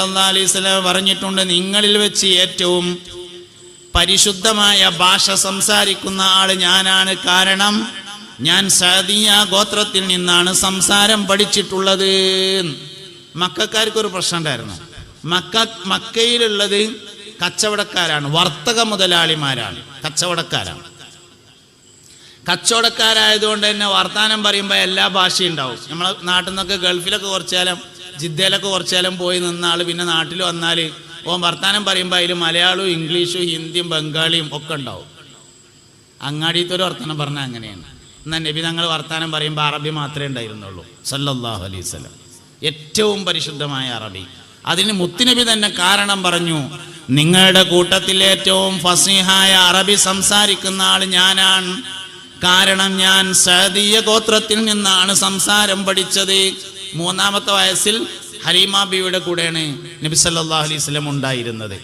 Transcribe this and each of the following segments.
സല്ലാ അലൈഹി പറഞ്ഞിട്ടുണ്ട് നിങ്ങളിൽ വെച്ച് ഏറ്റവും പരിശുദ്ധമായ ഭാഷ സംസാരിക്കുന്ന ആൾ ഞാനാണ്. കാരണം ഞാൻ സദിയ ഗോത്രത്തിൽ നിന്നാണ് സംസാരം പഠിച്ചിട്ടുള്ളത്. മക്കാർക്കൊരു പ്രശ്നം ഉണ്ടായിരുന്നു. മക്ക മക്കയിലുള്ളത് കച്ചവടക്കാരാണ്. വർത്തക മുതലാളിമാരാണ്. കച്ചവടക്കാരാണ്. കച്ചവടക്കാരായതുകൊണ്ട് തന്നെ വർത്തമാനം പറയുമ്പോൾ എല്ലാ ഭാഷയും ഉണ്ടാവും. നമ്മളെ നാട്ടിൽ നിന്നൊക്കെ ഗൾഫിലൊക്കെ കുറച്ചാലും ജിദ്ദയിലൊക്കെ കുറച്ചാലും പോയി നിന്ന ആൾ പിന്നെ നാട്ടിൽ വന്നാൽ ഓൻ വർത്താനം പറയുമ്പോൾ അതിൽ മലയാളവും ഇംഗ്ലീഷും ഹിന്ദിയും ബംഗാളിയും ഒക്കെ ഉണ്ടാവും. അങ്ങാടിയത്തെ ഒരു വർത്തമാനം പറഞ്ഞാൽ അങ്ങനെയാണ്. എന്നാൽ നബി തങ്ങൾ വർത്താനം പറയുമ്പോൾ അറബി മാത്രമേ ഉണ്ടായിരുന്നുള്ളൂ. സല്ലല്ലാഹു അലൈഹി സ്വലം ഏറ്റവും പരിശുദ്ധമായ അറബി. അതിന് മുത്തുനബി തന്നെ കാരണം പറഞ്ഞു നിങ്ങളുടെ കൂട്ടത്തിൽ ഏറ്റവും ഫസീഹായ അറബി സംസാരിക്കുന്ന ആൾ ഞാനാണ്. കാരണം ഞാൻ സദീയ ഗോത്രത്തിൽ നിന്നാണ് സംസാരം പഠിച്ചത്. മൂന്നാമത്തെ വയസ്സിൽ ഹലീമ ബിയുടെ കൂടെയാണ് നബി സല്ലല്ലാഹു അലൈഹി വസല്ലം ഉണ്ടായിരുന്നത്.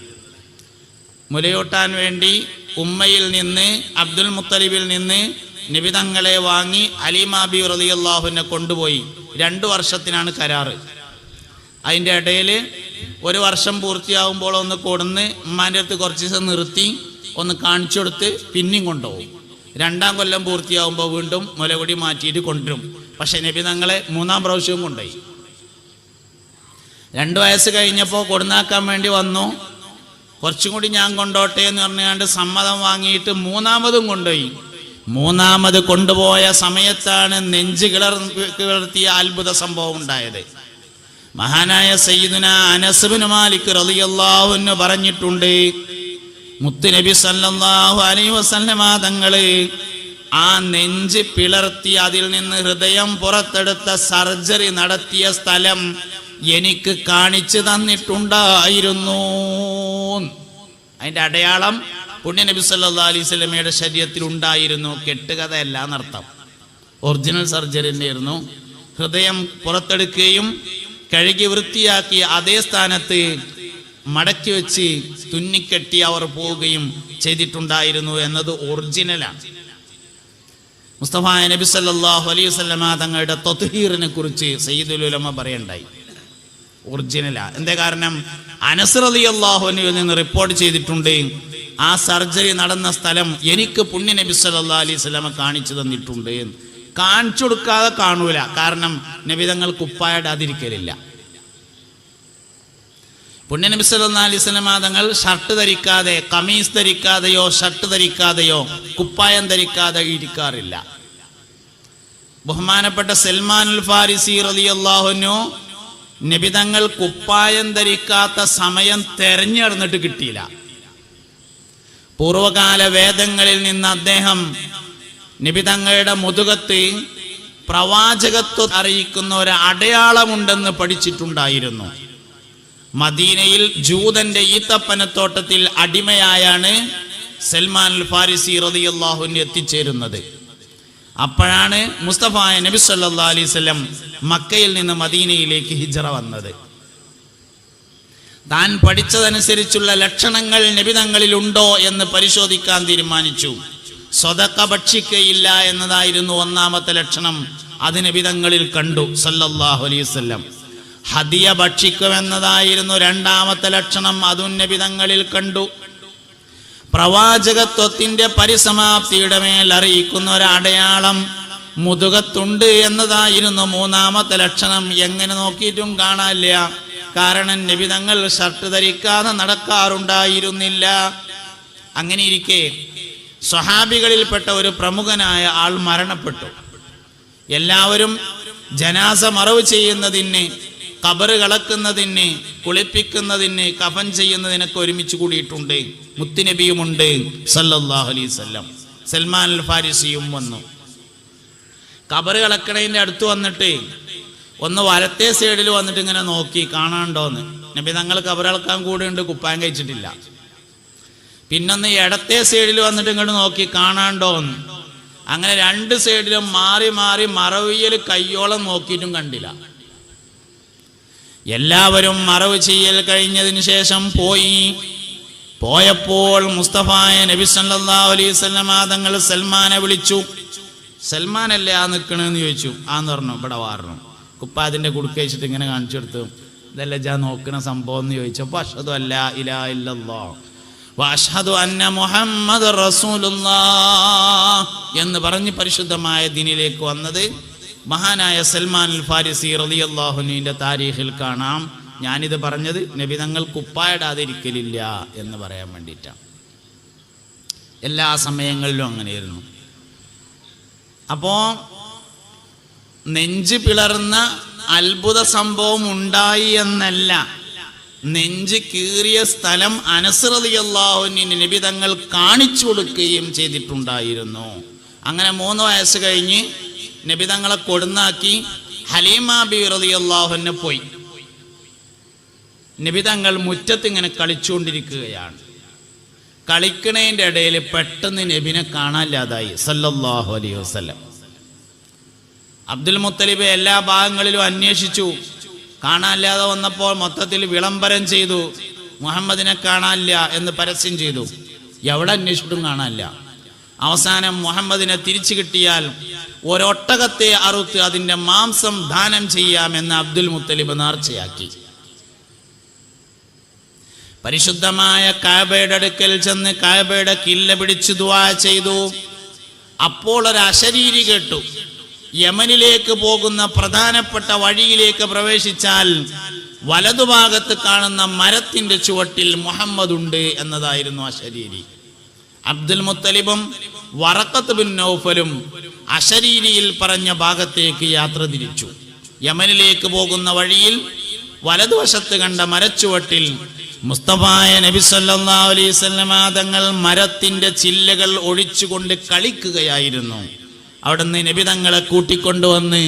മുലയൂട്ടാൻ വേണ്ടി ഉമ്മയിൽ നിന്ന് അബ്ദുൽ മുത്തലിബിൽ നിന്ന് നിബിതങ്ങളെ വാങ്ങി അലീമ ബി റളിയല്ലാഹുവിനെ കൊണ്ടുപോയി. രണ്ടു വർഷത്തിനാണ് കരാറ്. അതിന്റെ ഇടയിൽ ഒരു വർഷം പൂർത്തിയാകുമ്പോൾ ഒന്ന് കൊടുന്ന് ഉമ്മാന്റെ അടുത്ത് കുറച്ച് ദിവസം നിർത്തി ഒന്ന് കാണിച്ചു കൊടുത്ത് പിന്നെയും കൊണ്ടുപോകും. രണ്ടാം കൊല്ലം പൂർത്തിയാകുമ്പോൾ വീണ്ടും മുലകുടി മാറ്റിയിട്ട് കൊണ്ടുവരും. പക്ഷെ നബി തങ്ങളെ മൂന്നാം പ്രാവശ്യവും കൊണ്ടുപോയി. രണ്ട് വയസ്സ് കഴിഞ്ഞപ്പോൾ കൊടുന്നാക്കാൻ വേണ്ടി വന്നു. കുറച്ചും കൂടി ഞാൻ കൊണ്ടോട്ടെ എന്ന് പറഞ്ഞുകൊണ്ട് സമ്മതം വാങ്ങിയിട്ട് മൂന്നാമതും കൊണ്ടുപോയി. മൂന്നാമത് കൊണ്ടുപോയ സമയത്താണ് നെഞ്ച് കിളർ കിളർത്തിയ അത്ഭുത സംഭവം ഉണ്ടായത്. മഹാനായ സയ്യിദുന അനസുബിന് മാലിക് റളിയല്ലാഹു അൻഹു പറഞ്ഞിട്ടുണ്ട് മുത്തുനബി സല്ലല്ലാഹു അലൈഹി വസല്ലമ തങ്ങൾ ആ നെഞ്ച് പിളർത്തി അതിൽ നിന്ന് ഹൃദയം പുറത്തെടുത്ത സർജറി നടത്തിയ സ്ഥലം എനിക്ക് കാണിച്ചു തന്നിട്ടുണ്ടായിരുന്നു. അതിന്റെ അടയാളം പുണ്യനബി സല്ലാ അലൈസ്മയുടെ ശരീരത്തിൽ ഉണ്ടായിരുന്നു. കെട്ടുകഥയല്ല എന്നർത്ഥം. ഒറിജിനൽ സർജറി തന്നെയായിരുന്നു. ഹൃദയം പുറത്തെടുക്കുകയും കഴുകി വൃത്തിയാക്കി അതേ സ്ഥാനത്ത് മടക്കി വെച്ച് തുന്നിക്കെട്ടി അവർ പോവുകയും ചെയ്തിട്ടുണ്ടായിരുന്നു എന്നത് ഒറിജിനലാണ് മുസ്തഫ നബി സല്ലാഹു അലൈഹി വസല്ലമ തങ്ങളുടെ തൊത്തുഹീറിനെ കുറിച്ച് സയ്യിദുൽ ഉലമ പറയണ്ടായി. ഒറിജിനലാ. എന്താ കാരണം? അനസർ അനസ് റളിയല്ലാഹുവിൽ നിന്ന് റിപ്പോർട്ട് ചെയ്തിട്ടുണ്ട് ആ സർജറി നടന്ന സ്ഥലം എനിക്ക് പുണ്യ നബി സല്ലാ അലൈഹി വസല്ലമ കാണിച്ചു തന്നിട്ടുണ്ട്. കാണിച്ചു കൊടുക്കാതെ കാണൂല. കാരണം നബിതങ്ങൾ കുപ്പായിടാതിരിക്കലില്ല പുണ്യ നബി സല്ലല്ലാഹു അലൈഹി തങ്ങൾ ഷർട്ട് ധരിക്കാതെ കമീസ് ധരിക്കാതെയോ ഷർട്ട് ധരിക്കാതെയോ കുപ്പായം ധരിക്കാതെ ഇരിക്കാറില്ല. ബഹുമാനപ്പെട്ട സൽമാനുൽ ഫാരിസി റതിയല്ലാഹുനു നിബിതങ്ങൾ കുപ്പായം ധരിക്കാത്ത സമയം തെരഞ്ഞെടുന്നിട്ട് കിട്ടിയില്ല. പൂർവകാല വേദങ്ങളിൽ നിന്ന് അദ്ദേഹം നിബിതങ്ങളുടെ മുതുകത്ത് പ്രവാചകത്വം അറിയിക്കുന്ന ഒരു അടയാളമുണ്ടെന്ന് പഠിച്ചിട്ടുണ്ടായിരുന്നു. മദീനയിൽ ജൂതന്റെ ഈത്തപ്പനത്തോട്ടത്തിൽ അടിമയായാണ് സൽമാൻ അൽ ഫാരിസി റതിയല്ലാഹുവിന് എത്തിച്ചേരുന്നത്. അപ്പോഴാണ് മുസ്തഫ നബി സല്ലാ അലൈഹി വസല്ലം മക്കയിൽ നിന്ന് മദീനയിലേക്ക് ഹിജറ വന്നത്. താൻ പഠിച്ചതനുസരിച്ചുള്ള ലക്ഷണങ്ങൾ നിബിതങ്ങളിൽ ഉണ്ടോ എന്ന് പരിശോധിക്കാൻ തീരുമാനിച്ചു. സ്വതക്ക ഭക്ഷിക്കയില്ല എന്നതായിരുന്നു ഒന്നാമത്തെ ലക്ഷണം. അത് നബിതങ്ങളിൽ കണ്ടു സല്ലല്ലാഹു അലൈഹി വസല്ലം. ഹദിയ ഭക്ഷിക്കുമെന്നതായിരുന്നു രണ്ടാമത്തെ ലക്ഷണം. അതും കണ്ടു. പ്രവാചകത്വത്തിന്റെ പരിസമാപ്തിയുടെ മേൽ അറിയിക്കുന്ന ഒരു അടയാളം മുതുകത്തുണ്ട് എന്നതായിരുന്നു മൂന്നാമത്തെ ലക്ഷണം. എങ്ങനെ നോക്കിയിട്ടും കാണാനില്ല. കാരണം നിബിതങ്ങൾ ഷർട്ട് ധരിക്കാതെ നടക്കാറുണ്ടായിരുന്നില്ല. അങ്ങനെ ഇരിക്കെ സ്വഹാബികളിൽപ്പെട്ട ഒരു പ്രമുഖനായ ആൾ മരണപ്പെട്ടു. എല്ലാവരും ജനാസ മറവ് ചെയ്യുന്നതിന് കബറ് കളക്കുന്നതിന് കുളിപ്പിക്കുന്നതിന് കഫൻ ചെയ്യുന്നതിനൊക്കെ ഒരുമിച്ച് കൂടിയിട്ടുണ്ട്. മുത്തുനബിയുമുണ്ട്. സല്ലല്ലാഹു അലൈഹി വസല്ലം. സൽമാൻ അൽ ഫാരിസിയും വന്നു. കബറ് കളക്കണതിന്റെ അടുത്ത് വന്നിട്ട് ഒന്ന് വലത്തെ സൈഡിൽ വന്നിട്ട് ഇങ്ങനെ നോക്കി കാണാണ്ടോന്ന്. നബി തങ്ങൾ കബറളക്കാൻ കൂടെയുണ്ട് കുപ്പായം കഴിച്ചിട്ടില്ല. പിന്നൊന്ന് ഇടത്തെ സൈഡിൽ വന്നിട്ട് ഇങ്ങോട്ട് നോക്കി കാണാണ്ടോന്ന്. അങ്ങനെ രണ്ട് സൈഡിലും മാറി മാറി മറവിയൽ കയ്യോളം നോക്കിയിട്ടും കണ്ടില്ല. എല്ലാവരും മറവ് ചെയ്യൽ കഴിഞ്ഞതിന് ശേഷം പോയി. പോയപ്പോൾ മുസ്തഫായ നബി സല്ലാ അലൈഹി വസല്ലമ തങ്ങൾ സൽമാനെ വിളിച്ചു. സൽമാനല്ലേ ആ നിൽക്കണെന്ന് ചോദിച്ചു. ആന്ന് പറഞ്ഞു ഇവിടെ വാറണം കുപ്പായത്തിന്റെ കുടുക്കഴിച്ചിട്ട് ഇങ്ങനെ കാണിച്ചു കൊടുത്തു ഇതല്ല ഞാൻ നോക്കുന്ന സംഭവം എന്ന് ചോദിച്ചപ്പോൾ അഷദു അല്ല ഇലാ ഇല്ലല്ലോ അഷ്ഹദു അന്ന മുഹമ്മദ് റസൂലുള്ള എന്ന് പറഞ്ഞ് പരിശുദ്ധമായ ദിനിലേക്ക് വന്നത് മഹാനായ സൽമാൻ അൽ ഫാരിസി അള്ളാഹുനുവിന്റെ താരീഖിൽ കാണാം. ഞാനിത് പറഞ്ഞത് നബി തങ്ങൾ കുപ്പായിടാതിരിക്കലില്ല എന്ന് പറയാൻ വേണ്ടിയിട്ടാണ്. എല്ലാ സമയങ്ങളിലും അങ്ങനെയായിരുന്നു. അപ്പോൾ നെഞ്ച് പിളർന്ന അത്ഭുത സംഭവം ഉണ്ടായി എന്നല്ല. നെഞ്ച് കീറിയ സ്ഥലം അനസ്രതിയല്ലാഹുവിന് നബി തങ്ങൾ കാണിച്ചു കൊടുക്കുകയും ചെയ്തിട്ടുണ്ടായിരുന്നു. അങ്ങനെ മൂന്ന് വയസ്സ് കഴിഞ്ഞ് നബി തങ്ങളെ കൊടുന്നാക്കി ഹലീമ ബി റതിയല്ലാഹുവിനെ പോയി. നബി തങ്ങൾ മുറ്റത്ത് ഇങ്ങനെ കളിച്ചുകൊണ്ടിരിക്കുകയാണ്. കളിക്കണേന്റെ ഇടയിൽ പെട്ടെന്ന് നബിനെ കാണാനില്ലാതായി. സല്ലല്ലാഹു അലൈഹി വസല്ലം. അബ്ദുൽ മുത്തലിബ് എല്ലാ ഭാഗങ്ങളിലും അന്വേഷിച്ചു. കാണാനില്ലാതെ വന്നപ്പോൾ മൊത്തത്തിൽ വിളംബരം ചെയ്തു. മുഹമ്മദിനെ കാണാനില്ല എന്ന് പരസ്യം ചെയ്തു. എവിടെ അന്വേഷിച്ചിട്ടും കാണാനില്ല. അവസാനം മുഹമ്മദിനെ തിരിച്ചു കിട്ടിയാൽ ഒരൊട്ടകത്തെ അറുത്ത് അതിന്റെ മാംസം ദാനം ചെയ്യാമെന്ന് അബ്ദുൽ മുത്തലിബ് നേർച്ചയാക്കി. പരിശുദ്ധമായ കാബയുടെ അടുക്കൽ ചെന്ന് കാബയുടെ കില്ല പിടിച്ചു ദുആ ചെയ്തു. അപ്പോൾ ഒരു അശരീരി കേട്ടു. യമനിലേക്ക് പോകുന്ന പ്രധാനപ്പെട്ട വഴിയിലേക്ക് പ്രവേശിച്ചാൽ വലതുഭാഗത്ത് കാണുന്ന മരത്തിന്റെ ചുവട്ടിൽ മുഹമ്മദ് ഉണ്ട് എന്നതായിരുന്നു അശരീരി അബ്ദുൽ മുത്തലിബും വറക്കത്ത് ബിൻ നൗഫലും അശരീരിയിൽ പറഞ്ഞ ഭാഗത്തേക്ക് യാത്ര തിരിച്ചു. യമനിലേക്ക് പോകുന്ന വഴിയിൽ വലതുവശത്ത് കണ്ട മരച്ചുവട്ടിൽ മുസ്തഫായ നബി സല്ലല്ലാഹു അലൈഹി വസല്ലമ തങ്ങൾ മരത്തിന്റെ ചില്ലകൾ ഒഴിച്ചുകൊണ്ട് കളിക്കുകയായിരുന്നു. അവിടുന്ന് നബി തങ്ങളെ കൂട്ടിക്കൊണ്ടുവന്ന്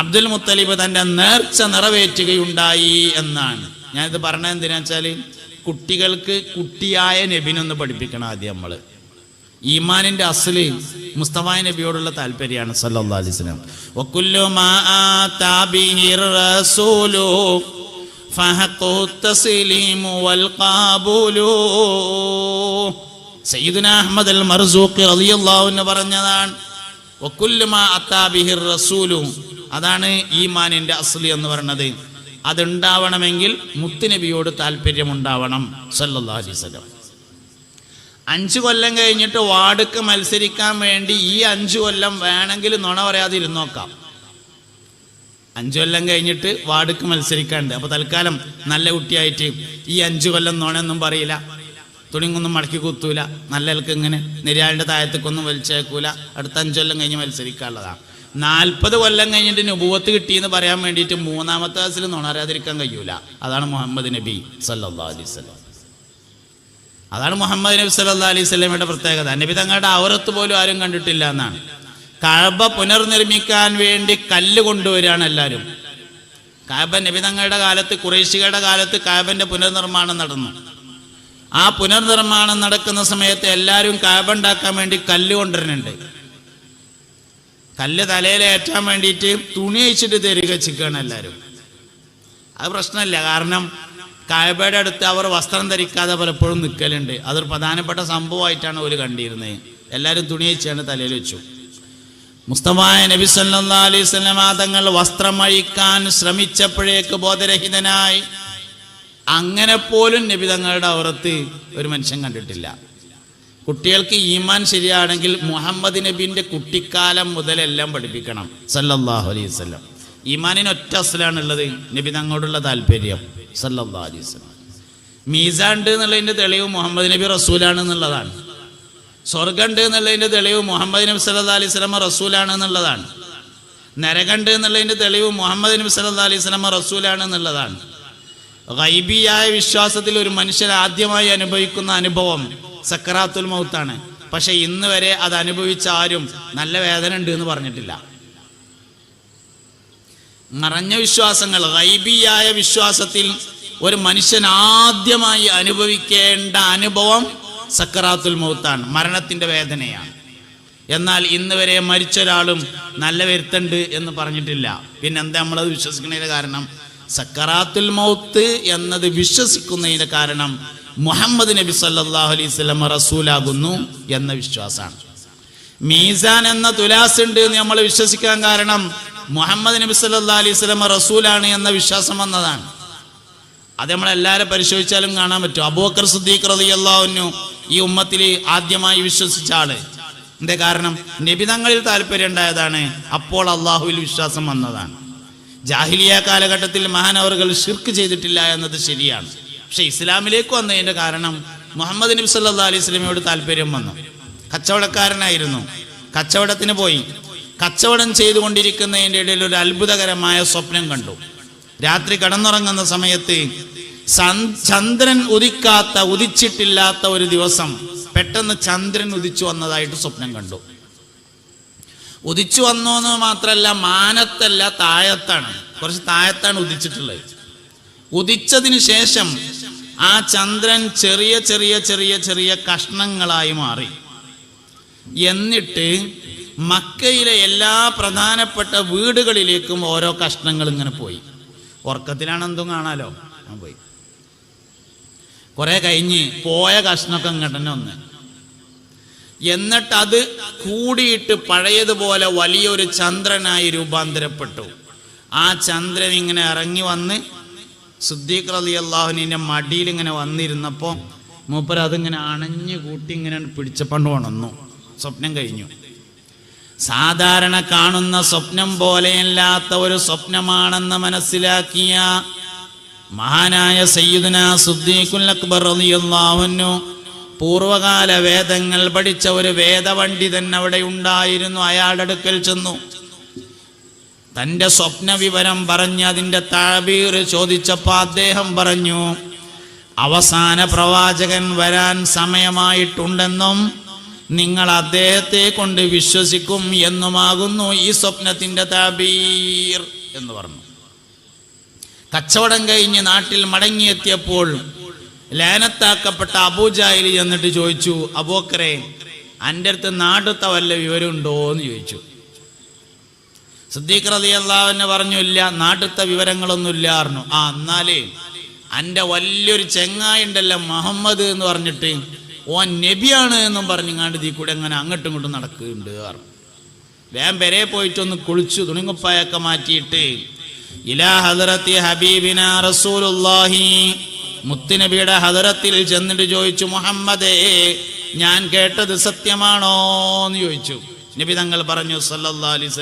അബ്ദുൽ മുത്തലിബ് തന്റെ നേർച്ച നിറവേറ്റുകയുണ്ടായി എന്നാണ്. ഞാനിത് പറഞ്ഞത് എന്തിനാ വെച്ചാൽ കുട്ടികൾക്ക് കുട്ടിയായ നബിനൊന്ന് പഠിപ്പിക്കണം ആദ്യം നമ്മൾ ഈമാനിന്റെ അസൽ മുസ്തഫായ നബിയോടുള്ള താല്പര്യമാണ് വൽ ഖാബൂലു. സയ്യിദുന അഹമ്മദ് അൽ മർസൂഖി റളിയല്ലാഹു അൻഹു പറഞ്ഞതാണ് വകുല്ലു മാ അതാ ബിഹിർ റസൂലു. അതാണ് ഈമാനിന്റെ അസ്ലി എന്ന് പറയുന്നത് അതുണ്ടാവണമെങ്കിൽ മുത്തുനബിയോട് താല്പര്യമുണ്ടാവണം സല്ലാ അലൈഹി വസല്ലം. അഞ്ചു കൊല്ലം കഴിഞ്ഞിട്ട് വാർഡുക്ക് മത്സരിക്കാൻ വേണ്ടി ഈ അഞ്ചു കൊല്ലം വേണമെങ്കിൽ നുണ പറയാതെ ഇരുന്നോക്കാം അഞ്ചു കൊല്ലം കഴിഞ്ഞിട്ട് വാർഡുക്ക് മത്സരിക്കാണ്ട്. അപ്പൊ തൽക്കാലം നല്ല കുട്ടിയായിട്ട് ഈ അഞ്ചു കൊല്ലം നുണയൊന്നും പറയില്ല. തുണിങ്ങൊന്നും മടക്കി കുത്തൂല. നല്ല ആൾക്ക് ഇങ്ങനെ നിര്യാളിന്റെ താഴത്തേക്കൊന്നും വലിച്ചേക്കൂല. അടുത്ത അഞ്ചു കൊല്ലം കഴിഞ്ഞ് മത്സരിക്കാനുള്ളതാണ്. നാൽപ്പത് കൊല്ലം കഴിഞ്ഞിട്ട് നുപൂവത്ത് കിട്ടിയെന്ന് പറയാൻ വേണ്ടിയിട്ട് മൂന്നാമത്തെ വയസ്സിൽ നുണരാതിരിക്കാൻ കഴിയൂല. അതാണ് മുഹമ്മദ് നബി സല്ലാ അലൈഹി വസല്ലം. അതാണ് മുഹമ്മദ് നബി സല്ലാ അലൈഹി സ്വലമയുടെ പ്രത്യേകത. നബി തങ്ങളുടെ ഔറത്ത് പോലും ആരും കണ്ടിട്ടില്ല എന്നാണ്. കഴബ പുനർനിർമ്മിക്കാൻ വേണ്ടി കല്ല് കൊണ്ടുവരികയാണ് എല്ലാവരും. കാബ നബി തങ്ങളുടെ കാലത്ത് കുറേശികളുടെ കാലത്ത് കാബന്റെ പുനർനിർമ്മാണം നടന്നു. ആ പുനർനിർമ്മാണം നടക്കുന്ന സമയത്ത് എല്ലാവരും കാബ ഉണ്ടാക്കാൻ വേണ്ടി കല്ല് കൊണ്ടുവരുന്നുണ്ട്. കല്ല് തലയിലേറ്റാൻ വേണ്ടിയിട്ട് തുണി അയച്ചിട്ട് തരിക ചിക്കാണ് എല്ലാവരും അത് പ്രശ്നമല്ല കാരണം കായബയുടെ അടുത്ത് അവർ വസ്ത്രം ധരിക്കാതെ പലപ്പോഴും നിൽക്കലുണ്ട് അതൊരു പ്രധാനപ്പെട്ട സംഭവമായിട്ടാണ് അവർ കണ്ടിരുന്നത്. എല്ലാവരും തുണി അയച്ചാണ് തലയിൽ വെച്ചു. മുസ്തഫായ നബി സല്ലാ അലൈഹി തങ്ങൾ വസ്ത്രം അഴിക്കാൻ ശ്രമിച്ചപ്പോഴേക്ക് ബോധരഹിതനായി. അങ്ങനെ പോലും നബി തങ്ങളുടെ അവർത്ത് ഒരു മനുഷ്യൻ കണ്ടിട്ടില്ല. കുട്ടികൾക്ക് ഈമാൻ ശരിയാണെങ്കിൽ മുഹമ്മദ് നബീന്റെ കുട്ടിക്കാലം മുതലെല്ലാം പഠിപ്പിക്കണം. സല്ലല്ലാഹു അലൈഹി വസല്ലം. ഈമാനിന് ഒറ്റ അസലാണുള്ളത്. നബി തങ്ങളോടുള്ള താല്പര്യം. സല്ലല്ലാഹു അലൈഹി വസല്ലം. മീസാൻ എന്നുള്ളതിന്റെ തെളിവ് മുഹമ്മദ് നബി റസൂലാണ് എന്നുള്ളതാണ്. സ്വർഗം എന്നുള്ളതിന്റെ തെളിവ് മുഹമ്മദ് നബി സല്ലല്ലാഹു അലൈഹി സ്വലമ റസൂലാണ് എന്നുള്ളതാണ്. നരകണ്ട് എന്നുള്ളതിന്റെ തെളിവ് മുഹമ്മദ് നബി സല്ലല്ലാഹു അലൈഹി സ്വലമ റസൂലാണ് എന്നുള്ളതാണ്. ഗൈബിയായ വിശ്വാസത്തിൽ ഒരു മനുഷ്യൻ ആദ്യമായി അനുഭവിക്കുന്ന അനുഭവം സക്കറാത്തുൽ മൗത്താണ്. പക്ഷെ ഇന്ന് വരെ അത് അനുഭവിച്ച ആരും നല്ല വേദന ഉണ്ട് എന്ന് പറഞ്ഞിട്ടില്ല. നിറഞ്ഞ വിശ്വാസങ്ങൾ ഗൈബിയായ വിശ്വാസത്തിൽ ഒരു മനുഷ്യൻ ആദ്യമായി അനുഭവിക്കേണ്ട അനുഭവം സക്കറാത്തുൽ മൗത്താണ് മരണത്തിന്റെ വേദനയാണ്. എന്നാൽ ഇന്ന് വരെ മരിച്ച ഒരാളും നല്ല വരുത്തുണ്ട് എന്ന് പറഞ്ഞിട്ടില്ല. പിന്നെന്താ നമ്മളത് വിശ്വസിക്കുന്നതിന്റെ കാരണം? സക്കറാത്തുൽ മൗത്ത് എന്നത് വിശ്വസിക്കുന്നതിന്റെ കാരണം മുഹമ്മദ് നബി സല്ലല്ലാഹു അലൈഹി വസല്ലം റസൂലാകുന്നു എന്ന വിശ്വാസമാണ്. മീസാൻ എന്ന തുലാസ് ഉണ്ട് എന്ന് നമ്മൾ വിശ്വസിക്കാൻ കാരണം മുഹമ്മദ് നബി സല്ലല്ലാഹു അലൈഹി വസല്ലം റസൂലാണ് എന്ന വിശ്വാസം വന്നതാണ്. അത് നമ്മളെല്ലാവരും പരിശോധിച്ചാലും കാണാൻ പറ്റും. അബൂബക്കർ സുദ്ദീഖ് റളിയല്ലാഹു ഈ ഉമ്മത്തിൽ ആദ്യമായി വിശ്വസിച്ച ആൾ. എന്തേ കാരണം? നിബിതങ്ങളിൽ താല്പര്യം ഉണ്ടായതാണ്. അപ്പോൾ അള്ളാഹുവിൽ വിശ്വാസം വന്നതാണ്. ജാഹിലിയ കാലഘട്ടത്തിൽ മഹാനവറുകൾ ഷിർക്ക് ചെയ്തിട്ടില്ല എന്നത് ശരിയാണ്. പക്ഷെ ഇസ്ലാമിലേക്ക് വന്നതിന്റെ കാരണം മുഹമ്മദ് നബി സല്ലാ അലൈഹി സ്വലമയോട് താല്പര്യം വന്നു. കച്ചവടക്കാരനായിരുന്നു. കച്ചവടത്തിന് പോയി. കച്ചവടം ചെയ്തുകൊണ്ടിരിക്കുന്നതിന്റെ ഇടയിൽ ഒരു അത്ഭുതകരമായ സ്വപ്നം കണ്ടു. രാത്രി കടന്നുറങ്ങുന്ന സമയത്ത് ചന്ദ്രൻ ഉദിക്കാത്ത ഉദിച്ചിട്ടില്ലാത്ത ഒരു ദിവസം പെട്ടെന്ന് ചന്ദ്രൻ ഉദിച്ചു വന്നതായിട്ട് സ്വപ്നം കണ്ടു. ഉദിച്ചു വന്നു എന്ന് മാത്രമല്ല മാനത്തല്ല താഴത്താണ്. കുറച്ച് താഴത്താണ് ഉദിച്ചിട്ടുള്ളത്. ഉദിച്ചതിന് ശേഷം ആ ചന്ദ്രൻ ചെറിയ ചെറിയ ചെറിയ ചെറിയ കഷ്ണങ്ങളായി മാറി. എന്നിട്ട് മക്കയിലെ എല്ലാ പ്രധാനപ്പെട്ട വീടുകളിലേക്കും ഓരോ കഷ്ണങ്ങൾ ഇങ്ങനെ പോയി. ഉറക്കത്തിലാണ് എന്തും കാണാലോ? പോയി. കുറെ കഴിഞ്ഞ് പോയ കഷ്ണമൊക്കെ ഇങ്ങോട്ട് തന്നെ ഒന്ന് എന്നിട്ട് അത് കൂടിയിട്ട് പഴയതുപോലെ വലിയൊരു ചന്ദ്രനായി രൂപാന്തരപ്പെട്ടു. ആ ചന്ദ്രൻ ഇങ്ങനെ ഇറങ്ങി വന്ന് സുദ്ദീഖ് അലി അള്ളാഹുവിന്റെ മടിയിൽ ഇങ്ങനെ വന്നിരുന്നപ്പോൾ മൂപ്പർ അതിങ്ങനെ അണഞ്ഞു കൂട്ടി ഇങ്ങനെ പിടിച്ചപ്പണ്ട് ഉണന്നു സ്വപ്നം കഴിഞ്ഞു. സാധാരണ കാണുന്ന സ്വപ്നം പോലെയല്ലാത്ത ഒരു സ്വപ്നമാണെന്ന് മനസ്സിലാക്കിയ മഹാനായ സയ്യിദുന സുദ്ദീഖുൽ അക്ബർ റളിയല്ലാഹുവിനു പൂർവകാല വേദങ്ങൾ പഠിച്ച ഒരു വേദപണ്ഡിതൻ അവിടെ ഉണ്ടായിരുന്നു. അയാളുടെ അടുക്കൽ ചെന്നു. തന്റെ സ്വപ്ന വിവരം പറഞ്ഞ് അതിന്റെ താബീർ ചോദിച്ചപ്പോൾ അദ്ദേഹം പറഞ്ഞു അവസാന പ്രവാചകൻ വരാൻ സമയമായിട്ടുണ്ടെന്നും നിങ്ങൾ അദ്ദേഹത്തെ കൊണ്ട് വിശ്വസിക്കും എന്നുമാകുന്നു ഈ സ്വപ്നത്തിന്റെ താബീർ എന്ന് പറഞ്ഞു. കച്ചവടം കഴിഞ്ഞ് നാട്ടിൽ മടങ്ങിയെത്തിയപ്പോൾ ലേനത്താക്കപ്പെട്ട അബൂജായിൽ എന്നിട്ട് ചോദിച്ചു അബോക്കറെ എന്റെ അടുത്ത് നാട്ടത്തെ വല്ല വിവരമുണ്ടോ എന്ന് ചോദിച്ചു. സിദ്ദീഖ് റതി അള്ളാഹുവിനെ പറഞ്ഞു ഇല്ല നാട്ടത്തെ വിവരങ്ങളൊന്നും ഇല്ല പറഞ്ഞു. ആ എന്നാലേ എന്റെ വലിയൊരു ചെങ്ങായി ഉണ്ടല്ലോ മുഹമ്മദ് എന്ന് പറഞ്ഞിട്ട് ഓൻ നബിയാണ് എന്നും പറഞ്ഞിങ്ങാണ്ട് ഇതിൽ കൂടെ അങ്ങനെ അങ്ങോട്ടും ഇങ്ങോട്ടും നടക്കുന്നുണ്ട് പറഞ്ഞു. വേം പെരെ പോയിട്ടൊന്ന് കുളിച്ചു തുണിങ്ങുപ്പായൊക്കെ മാറ്റിയിട്ട് ഇലാ ഹദറത്തി ഹബീബിന റസൂലുള്ളാഹി മുത്തുനബിയുടെ ഹദരത്തിൽ ചെന്നിട്ട് ചോദിച്ചു മുഹമ്മദേ ഞാൻ കേട്ടത് സത്യമാണോ? എന്ന് ചോദിച്ചു. നബി തങ്ങൾ പറഞ്ഞു സല്ലാ അലൈഹി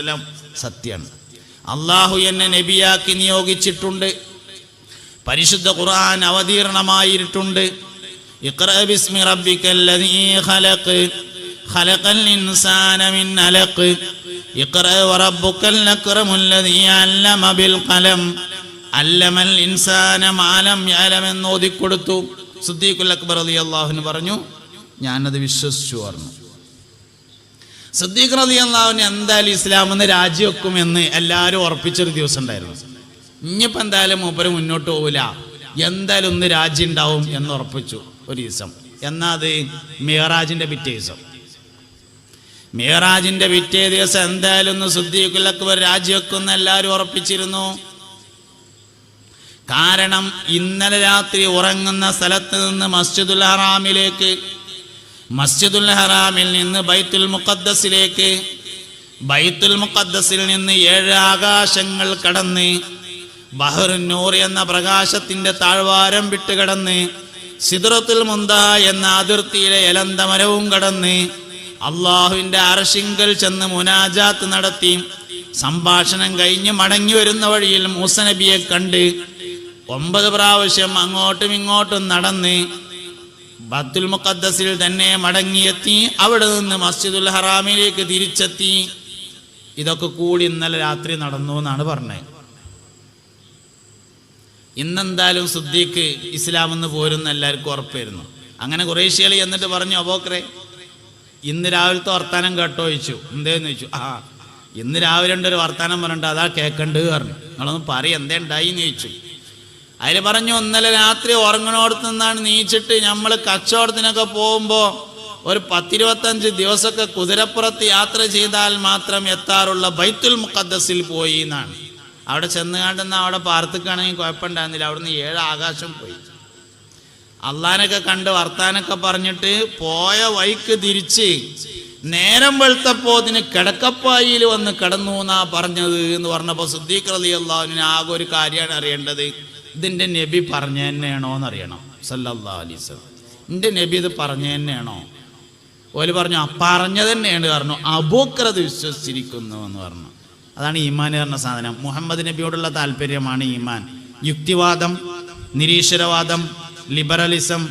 സത്യം അള്ളാഹു എന്നെ നബിയാക്കി നിയോഗിച്ചിട്ടുണ്ട്. പരിശുദ്ധ ഖുർആൻ അവതീർണമായിട്ടുണ്ട്. ഇഖ്റ അല്ലമൽ ഇൻസാന മാലം യാലമെന്ന് എന്ന് ഓതിക്കൊടുത്തു. സിദ്ദീഖുൽ അക്ബർ റളിയല്ലാഹു പറഞ്ഞു ഞാനത് വിശ്വസിച്ചു പറഞ്ഞു. സുദ്ദീഖ് സിദ്ദീഖ് അള്ളാഹുന് എന്തായാലും ഇസ്ലാമെന്ന് രാജിവെക്കുമെന്ന് എല്ലാവരും ഉറപ്പിച്ചൊരു ദിവസം ഉണ്ടായിരുന്നു. ഇനിയിപ്പോൾ എന്തായാലും മൂപ്പര് മുന്നോട്ട് പോവില്ല. എന്തായാലും ഒന്ന് രാജ്യം ഉണ്ടാവും എന്ന് ഉറപ്പിച്ചു ഒരു ദിവസം. എന്നാ അത്? മിഹറാജിന്റെ പിറ്റേ ദിവസം. മിഹറാജിന്റെ പിറ്റേ ദിവസം എന്തായാലും ഒന്ന് സുദ്ദീഖുൽ അക്ബർ രാജിവെക്കുന്ന എല്ലാവരും ഉറപ്പിച്ചിരുന്നു. കാരണം ഇന്നലെ രാത്രി ഉറങ്ങുന്ന സ്ഥലത്ത് നിന്ന് മസ്ജിദുൽ ഹറാമിലേക്ക് മസ്ജിദുൽ ഹറാമിൽ നിന്ന് ബൈത്തുൽ മുഖദ്ദസിലേക്ക് ബൈത്തുൽ മുഖദ്ദസിൽ നിന്ന് ഏഴ് ആകാശങ്ങൾ കടന്ന് ബഹ്റുന്നൂർ എന്ന പ്രകാശത്തിന്റെ താഴ്വാരം വിട്ട് കടന്ന് സിദ്റത്തുൽ മുന്ത എന്ന അതിർത്തിയിലെ എലന്തമരവും കടന്ന് അള്ളാഹുവിന്റെ അറശിങ്കൽ ചെന്ന് മുനാജാത്ത് നടത്തി സംഭാഷണം കഴിഞ്ഞ് മടങ്ങി വരുന്ന വഴിയിൽ മൂസനബിയെ കണ്ട് ഒമ്പത് പ്രാവശ്യം അങ്ങോട്ടും ഇങ്ങോട്ടും നടന്ന് ബത്തുൽ മുഖദ്ദസിൽ തന്നെ മടങ്ങിയെത്തി അവിടെ നിന്ന് മസ്ജിദുൽ ഹറാമിലേക്ക് തിരിച്ചെത്തി. ഇതൊക്കെ കൂടി ഇന്നലെ രാത്രി നടന്നു എന്നാണ് പറഞ്ഞത്. ഇന്നെന്തായാലും സുദ്ദീഖ് ഇസ്ലാം എന്ന് പോരുന്ന എല്ലാവർക്കും ഉറപ്പായിരുന്നു. അങ്ങനെ കുറേശ്യകൾ എന്നിട്ട് പറഞ്ഞു അബോക്കറെ ഇന്ന് രാവിലത്തെ വർത്താനം കേട്ടോ? ചോദിച്ചു. എന്തേന്ന്? ചോദിച്ചു. ആ ഇന്ന് രാവിലെ ഉണ്ട് ഒരു വർത്താനം പറഞ്ഞിട്ട് അതാ കേൾക്കണ്ട് പറഞ്ഞു. നിങ്ങളൊന്ന് പറയും എന്തേ ഉണ്ടായി എന്ന് ചോദിച്ചു. അതിൽ പറഞ്ഞു ഇന്നലെ രാത്രി ഉറങ്ങണോടത്ത് നിന്നാണ് നീച്ചിട്ട് നമ്മൾ കച്ചവടത്തിനൊക്കെ പോകുമ്പോൾ ഒരു പത്തിരുപത്തഞ്ച് ദിവസമൊക്കെ കുതിരപ്പുറത്ത് യാത്ര ചെയ്താൽ മാത്രം എത്താറുള്ള ബൈത്തുൽ മുഖദ്ദസിൽ പോയി എന്നാണ്. അവിടെ ചെന്ന് കണ്ടെന്ന് അവിടെ പാർത്തിക്കാണെങ്കിൽ കുഴപ്പമുണ്ടായിരുന്നില്ല. അവിടുന്ന് ഏഴ് ആകാശം പോയി. അള്ളഹാനൊക്കെ കണ്ട് വർത്താനൊക്കെ പറഞ്ഞിട്ട് പോയ വൈക്ക് തിരിച്ച് നേരം വെളുത്തപ്പോ അതിന് കിടക്കപ്പായിൽ വന്ന് കിടന്നു എന്നാ പറഞ്ഞത് എന്ന് പറഞ്ഞപ്പോൾ സുദ്ദീഖ് അള്ളാഹുവിന് ആകെ ഒരു കാര്യമാണ് അറിയേണ്ടത്. ഇതിന്റെ നബി പറഞ്ഞു തന്നെയാണോ എന്നറിയണം സല്ലാ അലൈസ് എന്റെ നബി ഇത് പറഞ്ഞു തന്നെയാണോ ഓൽ പറഞ്ഞു "ആ, പറഞ്ഞത് തന്നെയാണ് പറഞ്ഞു അബൂക്കറത് വിശ്വസിച്ചിരിക്കുന്നു എന്ന് പറഞ്ഞു. അതാണ് ഈമാൻ പറഞ്ഞ സാധനം. മുഹമ്മദ് നബിയോടുള്ള താല്പര്യമാണ് ഈമാൻ. യുക്തിവാദം നിരീശ്വരവാദം ലിബറലിസം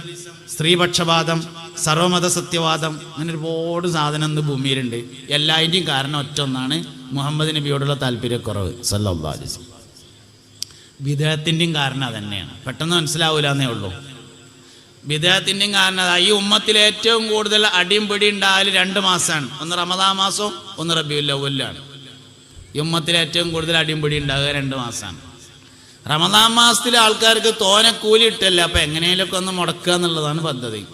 സ്ത്രീപക്ഷവാദം സർവമത സത്യവാദം അങ്ങനെ ഒരുപാട് സാധനം ഇന്ന് ഭൂമിയിലുണ്ട്. എല്ലാതിന്റെയും കാരണം ഒറ്റ ഒന്നാണ് മുഹമ്മദ് നബിയോടുള്ള താല്പര്യക്കുറവ്. സല്ലാ അലൈഹി വസല്ലം. വിദേഹത്തിന്റെയും കാരണം തന്നെയാണ് പെട്ടെന്ന് മനസ്സിലാവൂല എന്നേ ഉള്ളൂ. വിദേഹത്തിന്റെയും കാരണം ഈ ഉമ്മത്തിൽ ഏറ്റവും കൂടുതൽ അടിയും പിടി ഉണ്ടായാൽ രണ്ട് മാസമാണ് ഒന്ന് റമദാ മാസവും ഒന്ന് റബിയുൽ അവലാണ് ഈ ഉമ്മത്തിൽ ഏറ്റവും കൂടുതൽ അടിയും പിടി ഉണ്ടാകുക രണ്ട് മാസമാണ് റമദാൻ മാസത്തിലെ ആൾക്കാർക്ക് തോനെ കൂലി ഇട്ടല്ല അപ്പം എങ്ങനെയൊക്കെ ഒന്ന് മുടക്കുക എന്നുള്ളതാണ് പദ്ധതി.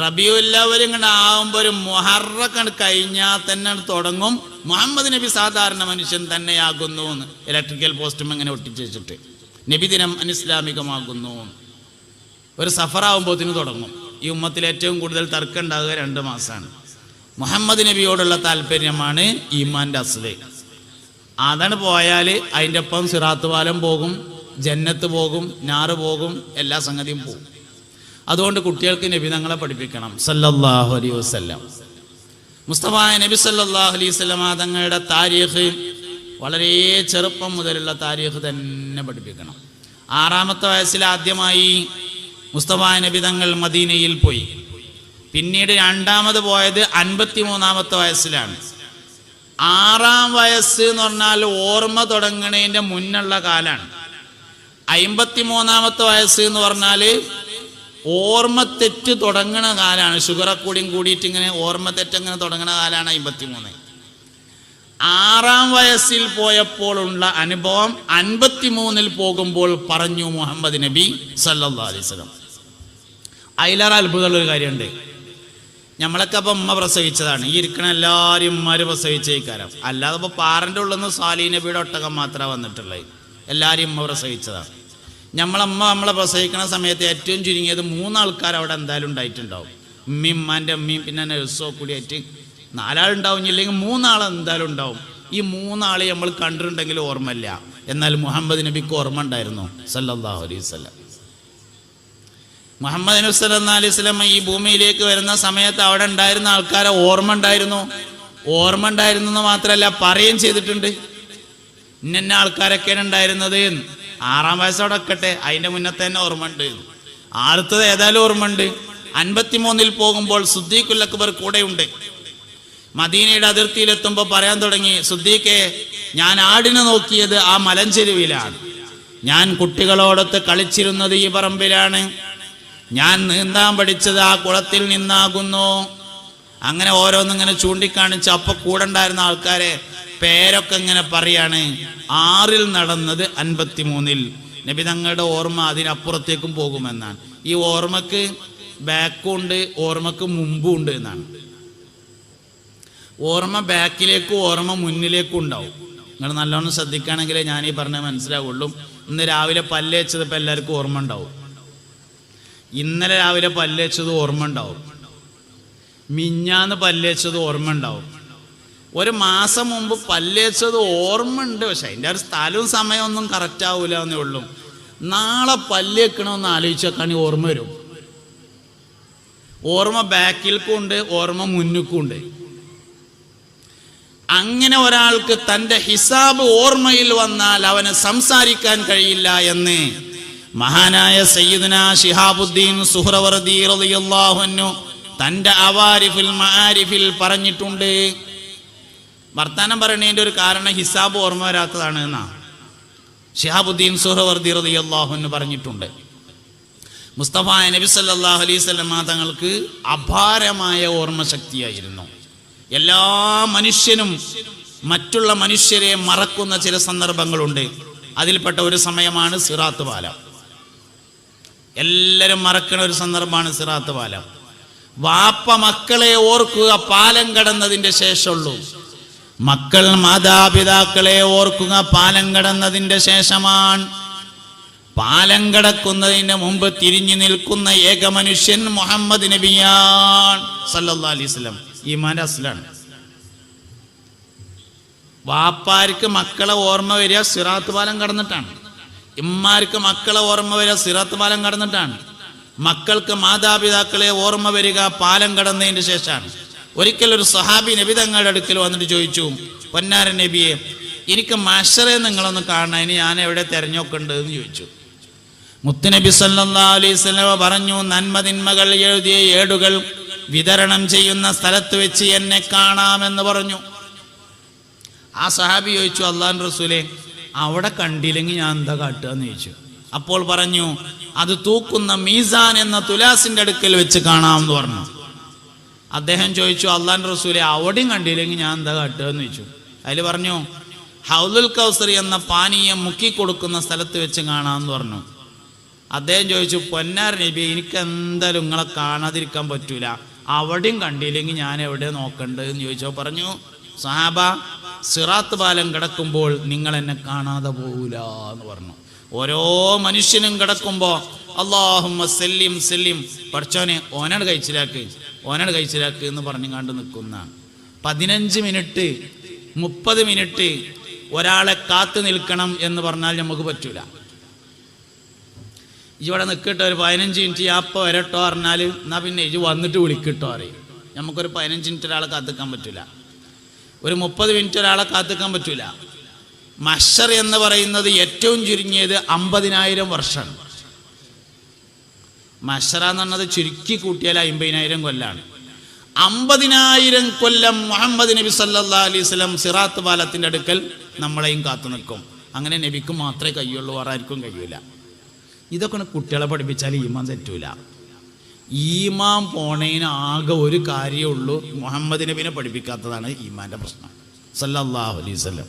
റബിയുല്ലവരും ഇങ്ങനെ ആകുമ്പോൾ ഒരു മൊഹറക്കണ് കഴിഞ്ഞാൽ തന്നെ തുടങ്ങും. മുഹമ്മദ് നബി സാധാരണ മനുഷ്യൻ തന്നെയാകുന്നു എന്ന്. ഇലക്ട്രിക്കൽ പോസ്റ്റും ഇങ്ങനെ ഒട്ടിച്ചു വെച്ചിട്ട്. നബിദിനം അനിസ്ലാമികമാകുന്നു. ഒരു സഫറാവുമ്പോത്തിന് തുടങ്ങും. ഈ ഉമ്മത്തിൽ ഏറ്റവും കൂടുതൽ തർക്കം ഉണ്ടാകുക രണ്ട് മാസമാണ് മുഹമ്മദ് നബിയോടുള്ള താല്പര്യമാണ് ഈമാന്റെ അസ്ലേ. അതാണ് പോയാൽ അതിന്റെ ഒപ്പം സിറാത്ത് പാലം പോകും ജന്നത്ത് പോകും ഞാറ് പോകും എല്ലാ സംഗതിയും പോകും. അതുകൊണ്ട് കുട്ടികൾക്ക് നബി തങ്ങളെ പഠിപ്പിക്കണം. സല്ലല്ലാഹു അലൈഹി വസല്ലം. മുസ്തഫ നബി സല്ലല്ലാഹു അലൈഹി തങ്ങളുടെ താരീഖ് വളരെ ചെറുപ്പം മുതലുള്ള താരീഖ് തന്നെ പഠിപ്പിക്കണം. ആറാമത്തെ വയസ്സിൽ ആദ്യമായി മുസ്തഫ നബി തങ്ങൾ മദീനയിൽ പോയി. പിന്നീട് രണ്ടാമത് പോയത് അൻപത്തി മൂന്നാമത്തെ വയസ്സിലാണ്. ആറാം വയസ്സ് എന്ന് പറഞ്ഞാൽ ഓർമ്മ തുടങ്ങണേന്റെ മുന്നുള്ള കാലാണ്. അമ്പത്തി മൂന്നാമത്തെ വയസ്സ് എന്ന് പറഞ്ഞാൽ ഓർമ്മ തെറ്റ് തുടങ്ങണ കാലാണ്. ഷുഗറൊക്കെ കൂടിയും കൂടിയിട്ട് ഇങ്ങനെ ഓർമ്മ തെറ്റ് അങ്ങനെ തുടങ്ങണ കാലാണ് അമ്പത്തി മൂന്ന് ആറാം വയസ്സിൽ പോയപ്പോഴുള്ള അനുഭവം അൻപത്തി മൂന്നിൽ പോകുമ്പോൾ പറഞ്ഞു മുഹമ്മദ് നബി സല്ലല്ലാഹു അലൈഹി വസല്ലം. അതിലേറെ അത്ഭുതമുള്ള ഒരു കാര്യമുണ്ട്. നമ്മളൊക്കെ അപ്പം ഉമ്മ പ്രസവിച്ചതാണ്. ഈ ഇരിക്കണ എല്ലാവരും ഉമ്മാര് പ്രസവിച്ചേക്കാരം. അല്ലാതെ ഇപ്പോൾ പാറന്റെ ഉള്ളിൽ നിന്ന് സാലി നബിയുടെ ഒട്ടകം മാത്രമേ വന്നിട്ടുള്ളത്. എല്ലാവരും ഉമ്മ പ്രസവിച്ചതാണ് നമ്മളമ്മ നമ്മളെ പ്രസവിക്കുന്ന സമയത്ത് ഏറ്റവും ചുരുങ്ങിയത് മൂന്നാൾക്കാർ അവിടെ എന്തായാലും ഉണ്ടായിട്ടുണ്ടാവും. ഉമ്മയും ഉമ്മാന്റെ ഉമ്മയും പിന്നെ നഴ്സോ കൂടിയായിട്ട് നാലാളുണ്ടാവും ഇല്ലെങ്കിൽ മൂന്നാൾ എന്തായാലും ഉണ്ടാവും ഈ മൂന്നാളെ നമ്മൾ കണ്ടിട്ടുണ്ടെങ്കിൽ ഓർമ്മയില്ല. എന്നാൽ മുഹമ്മദ് നബിക്ക് ഓർമ്മ ഉണ്ടായിരുന്നു. സല്ലല്ലാഹു അലൈഹി വസല്ലം. മുഹമ്മദ് നബി അലൈഹി ഈ ഭൂമിയിലേക്ക് വരുന്ന സമയത്ത് അവിടെ ഉണ്ടായിരുന്ന ആൾക്കാരെ ഓർമ്മ ഉണ്ടായിരുന്നു. ഓർമ്മ ഉണ്ടായിരുന്നു എന്ന് മാത്രമല്ല പറയുകയും ചെയ്തിട്ടുണ്ട്. ഇന്ന ആൾക്കാരൊക്കെയാണ് ഉണ്ടായിരുന്നത്. ആറാം വയസ്സോടെ ഒക്കട്ടെ അതിന്റെ മുന്നത്തെ തന്നെ ഓർമ്മ ഉണ്ട്. ആർത്തത് ഏതായാലും ഓർമ്മ ഉണ്ട്. അൻപത്തിമൂന്നിൽ പോകുമ്പോൾ സുദ്ദീഖുൽ അക്ബർ കൂടെയുണ്ട്. മദീനയുടെ അതിർത്തിയിലെത്തുമ്പോൾ പറയാൻ തുടങ്ങി സുദ്ദീഖെ ഞാൻ ആടിനെ നോക്കിയത് ആ മലഞ്ചെരുവിലാണ്. ഞാൻ കുട്ടികളോടൊത്ത് കളിച്ചിരുന്നത് ഈ പറമ്പിലാണ്. ഞാൻ നീന്താൻ പഠിച്ചത് ആ കുളത്തിൽ നിന്നാകുന്നു. അങ്ങനെ ഓരോന്നിങ്ങനെ ചൂണ്ടിക്കാണിച്ച് അപ്പൊ കൂടെ ഉണ്ടായിരുന്ന ആൾക്കാരെ പേരൊക്കെ ഇങ്ങനെ പറയാണ് ആറിൽ നടന്നത് അൻപത്തിമൂന്നിൽ. നബി തങ്ങളുടെ ഓർമ്മ അതിനപ്പുറത്തേക്കും പോകുമെന്നാണ്. ഈ ഓർമ്മക്ക് ബാക്കും ഉണ്ട് ഓർമ്മക്ക് മുമ്പും ഉണ്ട് എന്നാണ്. ഓർമ്മ ബാക്കിലേക്കും ഓർമ്മ മുന്നിലേക്കും ഉണ്ടാവും. നിങ്ങൾ നല്ലോണം ശ്രദ്ധിക്കുകയാണെങ്കിലേ ഞാൻ ഈ പറഞ്ഞ മനസ്സിലാവുള്ളൂ. ഇന്ന് രാവിലെ പല്ലേച്ചത് ഇപ്പം എല്ലാവർക്കും ഓർമ്മ ഉണ്ടാവും. ഇന്നലെ രാവിലെ പല്ല് വെച്ചത് ഓർമ്മ ഉണ്ടാവും. മിഞ്ഞാന്ന് പല്ല് വെച്ചത് ഓർമ്മ ഉണ്ടാവും. ഒരു മാസം മുമ്പ് പല്ല് വെച്ചത് ഓർമ്മ ഉണ്ട്. പക്ഷെ അതിന്റെ ഒരു സ്ഥലവും സമയവും ഒന്നും കറക്റ്റ് ആവൂല എന്നേ ഉള്ളൂ. നാളെ പല്ല് പല്ലേക്കണമെന്ന് ആലോചിച്ചേക്കാണ് ഓർമ്മ വരും. ഓർമ്മ ബാക്കിൽക്കും ഉണ്ട് ഓർമ്മ മുന്നിക്കും ഉണ്ട്. അങ്ങനെ ഒരാൾക്ക് തന്റെ ഹിസാബ് ഓർമ്മയിൽ വന്നാൽ അവന് സംസാരിക്കാൻ കഴിയില്ല എന്ന്. മഹാനായ സയ്യിദന ഷിഹാബുദ്ദീൻ അൻഹു തന്റെ അവാരിഫിൽ മആരിഫിൽ പറഞ്ഞിട്ടുണ്ട്. വർത്താനം പറയണതിന്റെ ഒരു കാരണം ഹിസാബ് ഓർമ്മ വരാത്തതാണ് എന്നാ. ഷിഹാബുദ്ദീൻ അൻഹു പറഞ്ഞിട്ടുണ്ട്. മുസ്തഫ നബി സല്ലല്ലാഹു അലൈഹി തങ്ങൾക്ക് അപാരമായ ഓർമ്മശക്തിയായിരുന്നു എല്ലാ മനുഷ്യനും മറ്റുള്ള മനുഷ്യരെ മറക്കുന്ന ചില സന്ദർഭങ്ങളുണ്ട്. അതിൽപ്പെട്ട ഒരു സമയമാണ് സിറാത്ത് പാലം. എല്ലാവരും മറക്കുന്ന ഒരു സന്ദർഭമാണ് സിറാത്ത് പാലം. വാപ്പ മക്കളെ ഓർക്കുക പാലം കടന്നതിന്റെ ശേഷമുള്ളൂ. മക്കൾ മാതാപിതാക്കളെ ഓർക്കുക പാലം കടന്നതിന്റെ ശേഷമാണ്. പാലം കടക്കുന്നതിന് മുമ്പ് തിരിഞ്ഞു നിൽക്കുന്ന ഏക മനുഷ്യൻ മുഹമ്മദ് നബിയാൻ സല്ലാ അലൈഹി വസല്ലം. ഈമാന്റെ അസ്ലാണ്. വാപ്പാർക്ക് മക്കളെ ഓർമ്മ വരിക സിറാത്ത് പാലം കടന്നിട്ടാണ്. ഇമ്മാർക്ക് മക്കളെ ഓർമ്മ വരിക സിറാത്ത് പാലം കടന്നിട്ടാണ്. മക്കൾക്ക് മാതാപിതാക്കളെ ഓർമ്മ വരിക പാലം കടന്നതിന് ശേഷമാണ്. ഒരിക്കൽ ഒരു സഹാബി നബി തങ്ങളുടെ അടുക്കൽ വന്നിട്ട് ചോദിച്ചു പൊന്നാരൻ നബിയെ എനിക്ക് മഷറെ നിങ്ങളൊന്ന് കാണാൻ ഞാൻ എവിടെ തെരഞ്ഞോക്കുണ്ട്? എന്ന് ചോദിച്ചു. മുത്തുനബി സല്ലാ അലൈഹി സ്വലമ പറഞ്ഞു നന്മതിന്മകൾ എഴുതിയ ഏടുകൾ വിതരണം ചെയ്യുന്ന സ്ഥലത്ത് വെച്ച് എന്നെ കാണാമെന്ന് പറഞ്ഞു. ആ സഹാബി ചോദിച്ചു അള്ളാൻ റസൂലെ അവിടെ കണ്ടില്ലെങ്കിൽ ഞാൻ എന്താ കാട്ടുക എന്ന് ചോദിച്ചു. അപ്പോൾ പറഞ്ഞു അത് തൂക്കുന്ന മീസാൻ എന്ന തുലാസിന്റെ അടുക്കൽ വെച്ച് കാണാമെന്ന് പറഞ്ഞു. അദ്ദേഹം ചോദിച്ചു അള്ളാൻ റസൂലെ അവിടെയും കണ്ടില്ലെങ്കിൽ ഞാൻ എന്താ കാട്ടുക എന്ന് ചോദിച്ചു. അതിൽ പറഞ്ഞു ഹൗലുൽ കൗസറി എന്ന പാനീയം മുക്കി കൊടുക്കുന്ന സ്ഥലത്ത് വെച്ച് കാണാമെന്ന് പറഞ്ഞു. അദ്ദേഹം ചോദിച്ചു പൊന്നാർ നബി എനിക്ക് എന്തായാലും നിങ്ങളെ കാണാതിരിക്കാൻ പറ്റൂല. അവിടെയും കണ്ടില്ലെങ്കിൽ ഞാൻ എവിടെ നോക്കണ്ടത് എന്ന് ചോദിച്ചോ പറഞ്ഞു സഹാബ സിറാത്ത് പാലം കിടക്കുമ്പോൾ നിങ്ങൾ എന്നെ കാണാതെ പോകൂല എന്ന് പറഞ്ഞു. ഓരോ മനുഷ്യനും കിടക്കുമ്പോൾ അള്ളാഹുമ്മ സെല്ലിം സെല്ലിം പഠിച്ചോനെ ഓനാണ് കഴിച്ചിലാക്ക് ഓനാണ് കഴിച്ചിലാക്ക് എന്ന് പറഞ്ഞു കണ്ട് നിൽക്കുന്ന. പതിനഞ്ച് മിനിറ്റ് മുപ്പത് മിനിറ്റ് ഒരാളെ കാത്തു നിൽക്കണം എന്ന് പറഞ്ഞാൽ നമുക്ക് പറ്റൂല. ഇവിടെ നിൽക്കട്ടെ ഒരു പതിനഞ്ച് മിനിറ്റ്. അപ്പോൾ വരട്ടോ പറഞ്ഞാൽ എന്നാ പിന്നെ ഇജ് വന്നിട്ട് വിളിക്കട്ടോ അറിയും നമുക്കൊരു പതിനഞ്ച് മിനിറ്റ് ഒരാളെ കാത്തിക്കാൻ പറ്റില്ല ഒരു മുപ്പത് മിനിറ്റ് ഒരാളെ കാത്തിക്കാൻ പറ്റില്ല മഷർ എന്ന് പറയുന്നത് ഏറ്റവും ചുരുങ്ങിയത് അമ്പതിനായിരം വർഷമാണ്. മഷറ എന്ന് പറഞ്ഞത് ചുരുക്കി കൂട്ടിയാൽ അമ്പതിനായിരം കൊല്ലാണ്. അമ്പതിനായിരം കൊല്ലം മുഹമ്മദ് നബി സല്ലാ അലൈഹി സിറാത്ത് പാലത്തിന്റെ അടുക്കൽ നമ്മളെയും കാത്തു നിൽക്കും അങ്ങനെ നബിക്ക് മാത്രമേ കഴിയുള്ളൂ വേറെ ആർക്കും കഴിയൂല. ഇതൊക്കെ കുട്ടികളെ പഠിപ്പിച്ചാൽ ഈമാൻ തെറ്റൂല. ഈമാൻ പോണേന് ആകെ ഒരു കാര്യമേ ഉള്ളൂ മുഹമ്മദ് നബിനെ പഠിപ്പിക്കാത്തതാണ് ഈമാന്റെ പ്രശ്നം. അലൈഹി വസല്ലം.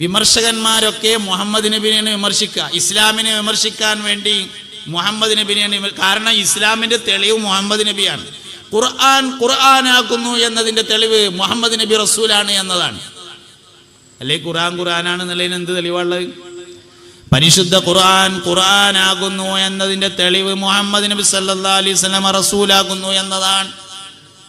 വിമർശകന്മാരൊക്കെ മുഹമ്മദ് നബിനെ വിമർശിക്കുക ഇസ്ലാമിനെ വിമർശിക്കാൻ വേണ്ടി മുഹമ്മദ് നബിനെയാണ് കാരണം ഇസ്ലാമിന്റെ തെളിവ് മുഹമ്മദ് നബിയാണ്. ഖുർആൻ ഖുർആനാക്കുന്നു എന്നതിന്റെ തെളിവ് മുഹമ്മദ് നബി റസൂലാണ് എന്നതാണ്. അല്ലെ ഖുർആൻ ഖുർആനാണ് എന്നുള്ളതിന് എന്ത് തെളിവുള്ളത് പരിശുദ്ധ ഖുർആൻ ഖുർആനാകുന്നു എന്നതിന്റെ തെളിവ് മുഹമ്മദ് നബി സല്ലല്ലാഹു അലൈഹി വസല്ലം റസൂലാകുന്നു എന്നതാണ്.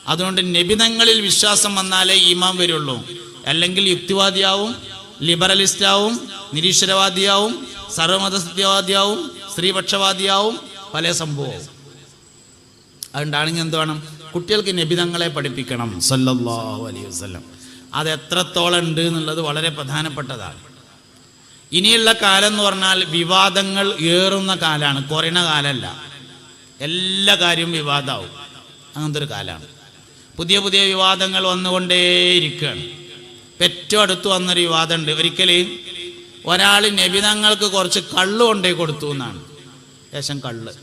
അതുകൊണ്ട് നബിതങ്ങളിൽ വിശ്വാസം വന്നാലേ ഈമാൻ വരുള്ളൂ. അല്ലെങ്കിൽ യുക്തിവാദിയാവും ലിബറലിസ്റ്റാവും നിരീശ്വരവാദിയാവും സർവമതസത്യവാദിയാവും സ്ത്രീപക്ഷവാദിയാവും പല സംഭവവും. അതുകൊണ്ടാണെങ്കിൽ എന്ത് വേണം? കുട്ടികൾക്ക് നബിതങ്ങളെ പഠിപ്പിക്കണം. സല്ലല്ലാഹു അലൈഹി വസല്ലം. അത് എത്രത്തോളം ഉണ്ട് എന്നുള്ളത് വളരെ പ്രധാനപ്പെട്ടതാണ്. ഇനിയുള്ള കാലം എന്ന് പറഞ്ഞാൽ വിവാദങ്ങൾ ഏറുന്ന കാലമാണ് കുറയുന്ന കാലമല്ല എല്ലാ കാര്യവും വിവാദമാവും അങ്ങനത്തെ ഒരു കാലമാണ് പുതിയ പുതിയ വിവാദങ്ങൾ വന്നുകൊണ്ടേയിരിക്കുകയാണ്. ഏറ്റവും അടുത്ത് വന്നൊരു വിവാദമുണ്ട്. ഒരിക്കൽ ഒരാൾ നബിതങ്ങൾക്ക് കുറച്ച് കള്ള് കൊണ്ടേ കൊടുത്തു എന്നാണ്. ശേഷം കള്ള്.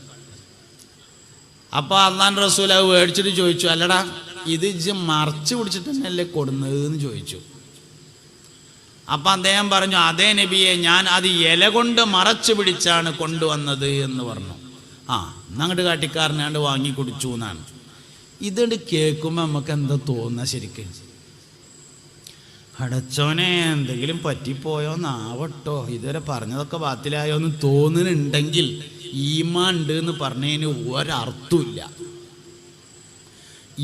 അപ്പോൾ അന്നാൻ റസൂൽ അത് മേടിച്ചിട്ട് ചോദിച്ചു അല്ലടാ ഇത് ഇജ്ജ് മറച്ചു പിടിച്ചിട്ട് തന്നെയല്ലേ കൊടുന്നത്? ചോദിച്ചു. അപ്പൊ അദ്ദേഹം പറഞ്ഞു അതേ നബിയെ ഞാൻ അത് ഇല കൊണ്ട് മറച്ചു പിടിച്ചാണ് കൊണ്ടുവന്നത് എന്ന് പറഞ്ഞു. ആ എന്നങ്ങോട്ട് കാട്ടിക്കാരനാണ്ട് വാങ്ങി കുടിച്ചു എന്നാണ്. ഇതുകൊണ്ട് കേൾക്കുമ്പോൾ നമുക്ക് എന്താ തോന്നുക ശരിക്കും? അടച്ചോനെ എന്തെങ്കിലും പറ്റിപ്പോയോ നാവട്ടോ ഇതുവരെ പറഞ്ഞതൊക്കെ ബാത്തിലായോ എന്ന് തോന്നുന്നുണ്ടെങ്കിൽ ഈമാ ഉണ്ട് എന്ന് പറഞ്ഞതിന് ഒരർത്ഥമില്ല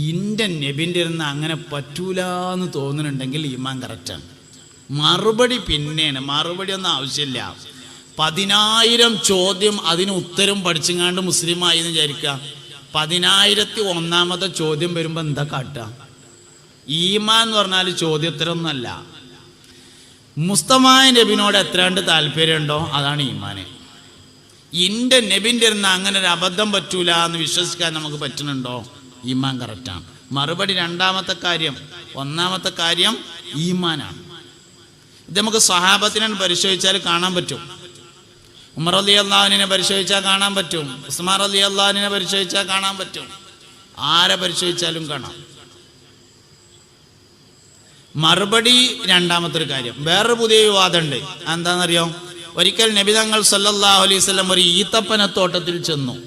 ഇന്റെ നബിന്റെ ഇരുന്ന് അങ്ങനെ പറ്റൂല എന്ന് തോന്നുന്നുണ്ടെങ്കിൽ ഈമാൻ കറക്റ്റാണ് മറുപടി പിന്നെയാണ്. മറുപടി ഒന്നും ആവശ്യമില്ല. പതിനായിരം ചോദ്യം അതിന് ഉത്തരം പഠിച്ചങ്ങാണ്ട് മുസ്ലിമായി എന്ന് വിചാരിക്കുക. പതിനായിരത്തി ഒന്നാമത്തെ ചോദ്യം വരുമ്പോൾ എന്താ കാട്ടുക ഈമാൻ എന്ന് പറഞ്ഞാൽ ചോദ്യോത്തരമൊന്നുമല്ല മുസ്തമായ നബിനോട് എത്രാണ്ട് താല്പര്യമുണ്ടോ? അതാണ് ഈമാൻ ഇന്റെ നബിന്റെ ഇരുന്ന് അങ്ങനെ ഒരു അബദ്ധം പറ്റൂല എന്ന് വിശ്വസിക്കാൻ നമുക്ക് പറ്റുന്നുണ്ടോ? ഈമാൻ കറക്റ്റാണ് മറുപടി രണ്ടാമത്തെ കാര്യം ഒന്നാമത്തെ കാര്യം ഈമാനാണ്. ഇത് നമുക്ക് സഹാബത്തിനെ പരിശോധിച്ചാൽ കാണാൻ പറ്റും. ഉമർ അലി അള്ളാഹുവിനെ പരിശോധിച്ചാൽ കാണാൻ പറ്റും. ഉസ്മാർ അലി അള്ളാഹുവിനെ പരിശോധിച്ചാൽ കാണാൻ പറ്റും. ആരെ പരിശോധിച്ചാലും കാണാം. മറുപടി രണ്ടാമത്തെ ഒരു കാര്യം. വേറൊരു പുതിയ വിവാദമുണ്ട്. എന്താണെന്നറിയോ? ഒരിക്കൽ നബിതങ്ങൾ സല്ലല്ലാഹു അലൈഹി വസല്ലം ഒരു ഈത്തപ്പനത്തോട്ടത്തിൽ ചെന്നു.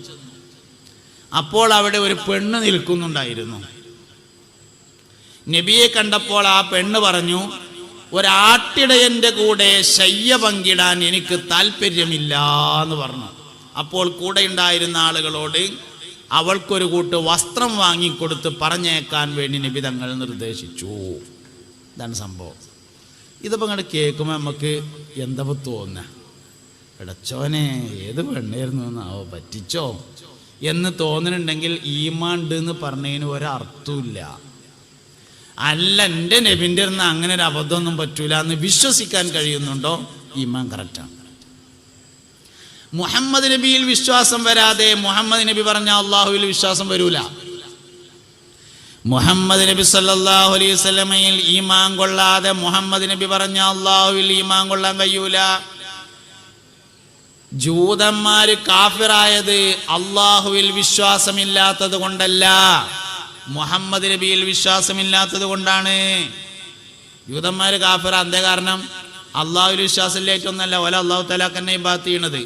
അപ്പോൾ അവിടെ ഒരു പെണ്ണ് നിൽക്കുന്നുണ്ടായിരുന്നു. നബിയെ കണ്ടപ്പോൾ ആ പെണ്ണ് പറഞ്ഞു ഒരാട്ടിടയന്റെ കൂടെ ശയ്യ പങ്കിടാൻ എനിക്ക് താല്പര്യമില്ല എന്ന് പറഞ്ഞു. അപ്പോൾ കൂടെ ഉണ്ടായിരുന്ന ആളുകളോട് അവൾക്കൊരു കൂട്ട് വസ്ത്രം വാങ്ങിക്കൊടുത്ത് പറഞ്ഞേക്കാൻ വേണ്ടി നിബിതങ്ങൾ നിർദ്ദേശിച്ചു. ഇതാണ് സംഭവം. ഇതിപ്പോൾ ഇങ്ങോട്ട് കേൾക്കുമ്പോൾ നമുക്ക് എന്താ തോന്നുക ഇടച്ചോനെ ഏത് പെണ്ണായിരുന്നു എന്നാവോ പറ്റിച്ചോ? എന്ന് തോന്നുന്നുണ്ടെങ്കിൽ ഈമാണ്ട് എന്ന് പറഞ്ഞതിന് ഒരർത്ഥമില്ല അല്ല എന്റെ നബിന്റെ ഇരുന്ന് അങ്ങനെ ഒരു അബദ്ധമൊന്നും പറ്റൂല എന്ന് വിശ്വസിക്കാൻ കഴിയുന്നുണ്ടോ? ഈമാൻ കറക്റ്റാണ് മുഹമ്മദ് നബിയിൽ വിശ്വാസം വരാതെ മുഹമ്മദ് നബി പറഞ്ഞ അള്ളാഹുവിൽ വിശ്വാസം വരൂല. മുഹമ്മദ് നബി സല്ലാഹു അലൈഹി വസല്ലമയിൽ ഈമാൻ കൊള്ളാതെ മുഹമ്മദ് നബി പറഞ്ഞ അള്ളാഹുവിൽ ഈമാൻ കൊള്ളാൻ കഴിയൂല. ജൂതന്മാര് കാഫിറായത് അള്ളാഹുവിൽ വിശ്വാസമില്ലാത്തത് കൊണ്ടല്ല. മുഹമ്മദ് നബിയിൽ വിശ്വാസമില്ലാത്തത് കൊണ്ടാണ്. യൂതന്മാർ കാഫിറ അന്തേ കാരണം അള്ളാഹുവിൽ ഏറ്റൊന്നല്ല ഓല അള്ളാഹു തലാഖന്നെ ബാത്ത് ചെയ്യണത്.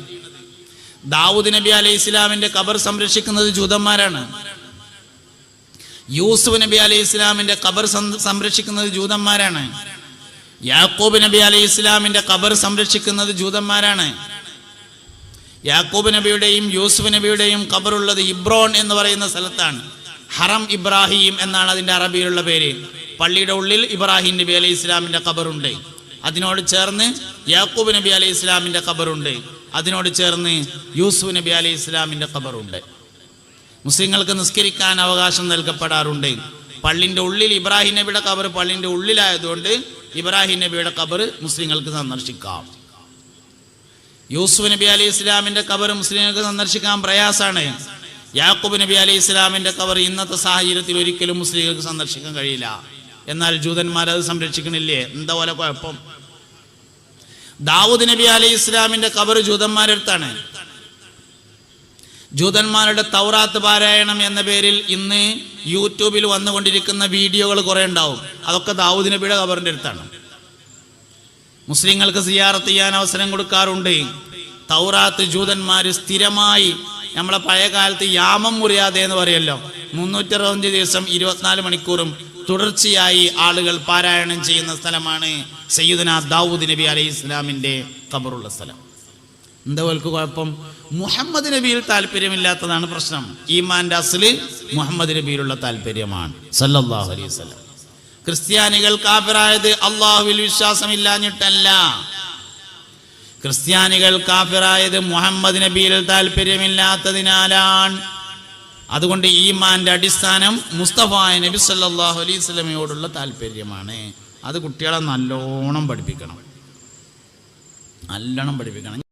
ദാവൂദ് നബി അലൈഹി ഇസ്ലാമിന്റെ കബർ സംരക്ഷിക്കുന്നത് ജൂതന്മാരാണ്. യൂസുഫ് നബി അലൈഹി ഇസ്ലാമിന്റെ കബർ സംരക്ഷിക്കുന്നത് ജൂതന്മാരാണ്. യാക്കൂബ് നബി അലൈഹി ഇസ്ലാമിന്റെ കബർ സംരക്ഷിക്കുന്നത് ജൂതന്മാരാണ്. യാക്കൂബ് നബിയുടെയും യൂസുഫ് നബിയുടെയും കബറുള്ളത് ഇബ്രോൺ എന്ന് പറയുന്ന സ്ഥലത്താണ്. ഹറം ഇബ്രാഹിം എന്നാണ് അതിന്റെ അറബിയിലുള്ള പേര്. പള്ളിയുടെ ഉള്ളിൽ ഇബ്രാഹിം നബി അലൈഹി ഇസ്ലാമിന്റെ ഖബറുണ്ട്. അതിനോട് ചേർന്ന് യാക്കൂബ് നബി അലൈഹി ഇസ്ലാമിന്റെ ഖബറുണ്ട്. അതിനോട് ചേർന്ന് യൂസുഫ് നബി അലൈഹി ഇസ്ലാമിന്റെ ഖബറുണ്ട്. മുസ്ലിങ്ങൾക്ക് നിസ്കരിക്കാൻ അവകാശം നൽകപ്പെടാറുണ്ട്. പള്ളിന്റെ ഉള്ളിൽ ഇബ്രാഹിം നബിയുടെ ഖബർ പള്ളിന്റെ ഉള്ളിലായതുകൊണ്ട് ഇബ്രാഹിം നബിയുടെ ഖബർ മുസ്ലിങ്ങൾക്ക് സന്ദർശിക്കാം. യൂസുഫ് നബി അലൈഹി ഇസ്ലാമിന്റെ ഖബർ മുസ്ലിങ്ങൾക്ക് സന്ദർശിക്കാൻ പ്രയാസാണ്. യാക്കൂബ് നബി അലൈഹി ഇസ്ലാമിന്റെ കവർ ഇന്നത്തെ സാഹചര്യത്തിൽ ഒരിക്കലും മുസ്ലിങ്ങൾക്ക് സന്ദർശിക്കാൻ കഴിയില്ല. എന്നാൽ ജൂതന്മാർ അത് സംരക്ഷിക്കണില്ലേ? എന്താ പോലെ കുഴപ്പം? ദാവൂദ് നബി അലൈഹി ഇസ്ലാമിന്റെ കവർ ജൂതന്മാരടുത്താണ്. ജൂതന്മാരുടെ തൗറാത്ത് പാരായണം എന്ന പേരിൽ ഇന്ന് യൂട്യൂബിൽ വന്നുകൊണ്ടിരിക്കുന്ന വീഡിയോകൾ കുറെ ഉണ്ടാവും. അതൊക്കെ ദാവൂദ് നബിയുടെ കബറിന്റെ അടുത്താണ്. മുസ്ലിങ്ങൾക്ക് സിയാറത്ത് ചെയ്യാൻ അവസരം കൊടുക്കാറുണ്ട്. തൗറാത്ത് ജൂതന്മാർ സ്ഥിരമായി നമ്മളെ പഴയ കാലത്ത് യാമം മുറിയാതെ എന്ന് പറയല്ലോ. മുന്നൂറ്ററുപത്തഞ്ച് ദിവസം ഇരുപത്തിനാല് മണിക്കൂറും തുടർച്ചയായി ആളുകൾ പാരായണം ചെയ്യുന്ന സ്ഥലമാണ് സയ്യിദന ദാവൂദ് നബി അലൈഹി ഇസ്ലാമിന്റെ ഖബറുള്ള സ്ഥലം. എന്താ പോലെ കുഴപ്പം? മുഹമ്മദ് നബിയിൽ താല്പര്യമില്ലാത്തതാണ് പ്രശ്നം. ഈമാന്റെ അസൽ മുഹമ്മദ് നബിയിലുള്ള താല്പര്യമാണ്. സല്ലല്ലാഹു അലൈഹി വസല്ലം. ക്രിസ്ത്യാനികൾ കാഫിറായത് അള്ളാഹുവിൽ വിശ്വാസമില്ലാഞ്ഞിട്ടല്ല. ക്രിസ്ത്യാനികൾ കാഫിറായത് മുഹമ്മദ് നബിയിൽ താല്പര്യമില്ലാത്തതിനാലാണ് അതുകൊണ്ട് ഈമാന്റെ അടിസ്ഥാനം മുസ്തഫായ നബി സല്ലാഹു അലൈഹി സ്വലമയോടുള്ള താല്പര്യമാണ് അത് കുട്ടികളെ നല്ലോണം പഠിപ്പിക്കണം. നല്ലോണം പഠിപ്പിക്കണം.